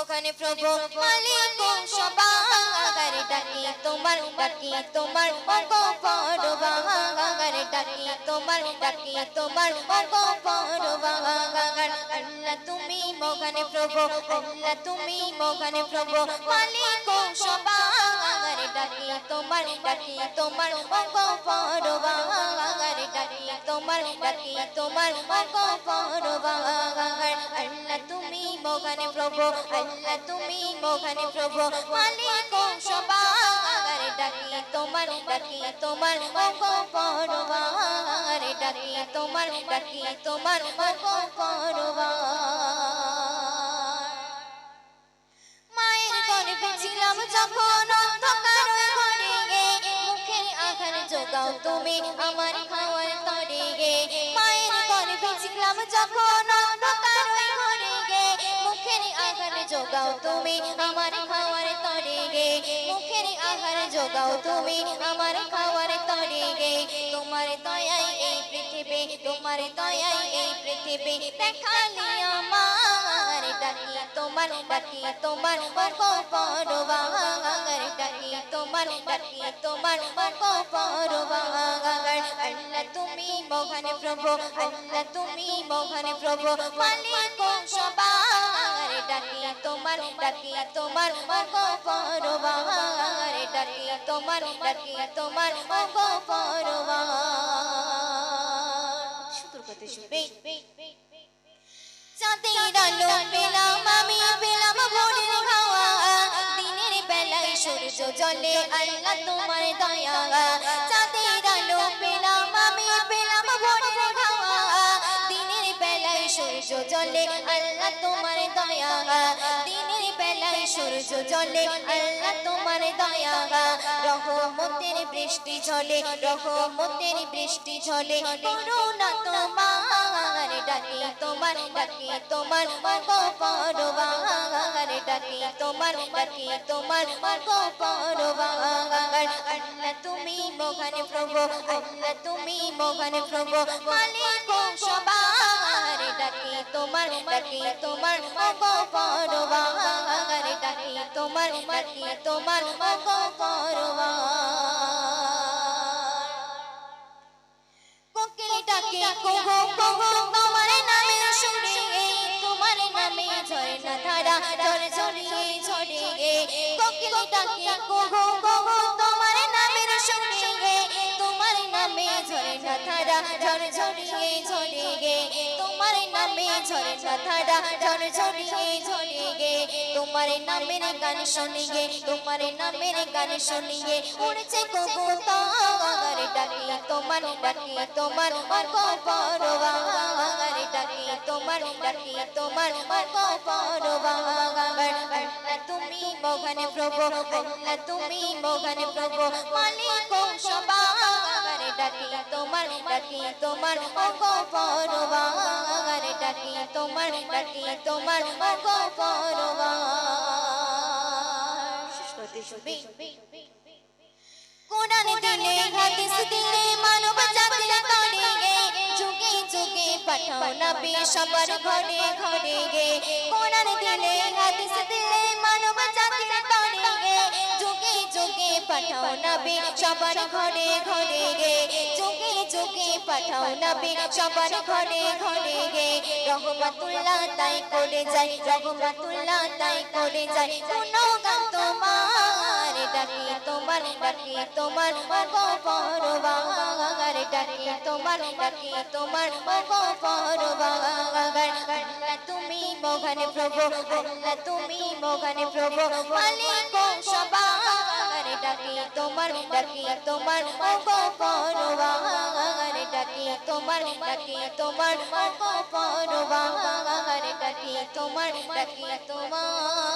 মোখানে প্রভু মালিক সবার ডাকি, তোমার ডাকি, তোমার অঙ্গ পরবার ডাকি, তোমার ডাকি, তোমার অঙ্গ পরবার আল্লাহ তুমি মোখানে প্রভু, আল্লাহ তুমি মোখানে প্রভু মালিক সবার ডাকি, তোমার ডাকি, তোমার অঙ্গ পরবার ডাকি। তোমার ডাকি তোমার পরবার আল্লাহ তুমি মোখানে প্রভু, আল্লাহ তুমি মোখানে প্রভু। মালিক তোমার তোমার তোমার তোমার মায়ের গর্ভে ছিলাম যখন অন্ধকার ঘরে আঘার যোগাও তুমি আমার যখন অন্ধকার ঘরে গে মুখের আঘার যোগাও তুমি আমার খাওয়ার তরে গে মুখের আঘার যোগাও তুমি আমার খাওয়ার তরে গে তোমার দয়াই এই পৃথিবী, তোমার দয়াই এই পৃথিবী। দেখালি আমার, ডাকি তোমার ডাকি তোমার ডাকি তোমার ডাকি তোমার আল্লাহ তুমি মোহনে প্রভু আল্লাহ তুমি মোহনে প্রভু। মালিক সবার ডাকি তোমার ডাকি তোমার অঙ্গ ডাকি তোমার ডাকি তোমার অঙ্গ পরবার কথা শুনবে। চাঁদের আলো পেলাম জলে আল্লাহ তোমার দয়া চাঁদের আলো পেলাম আমি, পেলাম ভোরের হাওয়া। দিনের বেলায় সূর্য জলে আল্লাহ তোমার দয়া দিনের বেলায় সূর্য জলে আল্লাহ তোমার দয়া রহমতের বৃষ্টি ঝলে, রহমতের বৃষ্টি ঝলে। করুণা তোমার ডাকি তোমার ডাকি তোমার। অঙ্গ পরবার ডাকি তোমার ডাকি তোমার। অঙ্গ পরবার আল্লাহ তুমি মোখানে প্রভু আল্লাহ তুমি মোখানে প্রভু মালিক সবার ডাকি তোমার ডাকি তোমার অঙ্গ পরবার ডাকি তোমার ডাকি তোমার অঙ্গ পরবার। কোকিল ডাকে কোহো কোহো তোমার নামে শুনে তোমার নামে ঝরনা ধারা ঝরে ঝরিয়ে ঝরে। কোকিল ডাকে কোহো কোহো ঝরনা ঝরিয়ে ঝরে গে তোমার নামে ঝরনা ধারা ঝরে ঝরিয়ে ঝরে গে তোমার নামের গান শুনে তোমার নামের গান শুনে উড়ছে কবুতর ডাকি, তোমার ডাকি, তোমার অঙ্গ ডাকি, তোমার ডাকি, তোমার অঙ্গ তুমি মোহনে প্রভু তুমি মোহনে প্রভু ডাকি তোমার ডাকি তোমার অঙ্গ পরবার ডাকি তোমার ডাকি তোমার পরবার শেষ করতে শুনবি কোরআন দিলে হাদিস দিলে মানব জাতির তরে গে যুগে যুগে পাঠাও নবী সবার ঘরে ঘরে গে। কোরআন দিলে হাদিস দিলে মানব নবী সবার ঘরে ঘরে গে যুগে যুগে পাঠাও নবী সবার ঘরে ঘরে গে রহমাতুল্লাহ তাই করে যায় রহমাতুল্লাহ তাই করে যায় কোন তোমার, ডাকি তোমার ডাকি তোমার অঙ্গ পরবার ডাকি তোমার ডাকি তোমার অঙ্গ পরবার তুমি মোহনে প্রভু তুমি মোহনে প্রভু। মালিক সবার ডাকি তোমার ডাকি তোমার পরবার ডাকি তোমার ডাকি তোমার পরবার ডাকি তোমার ডাকি তোমার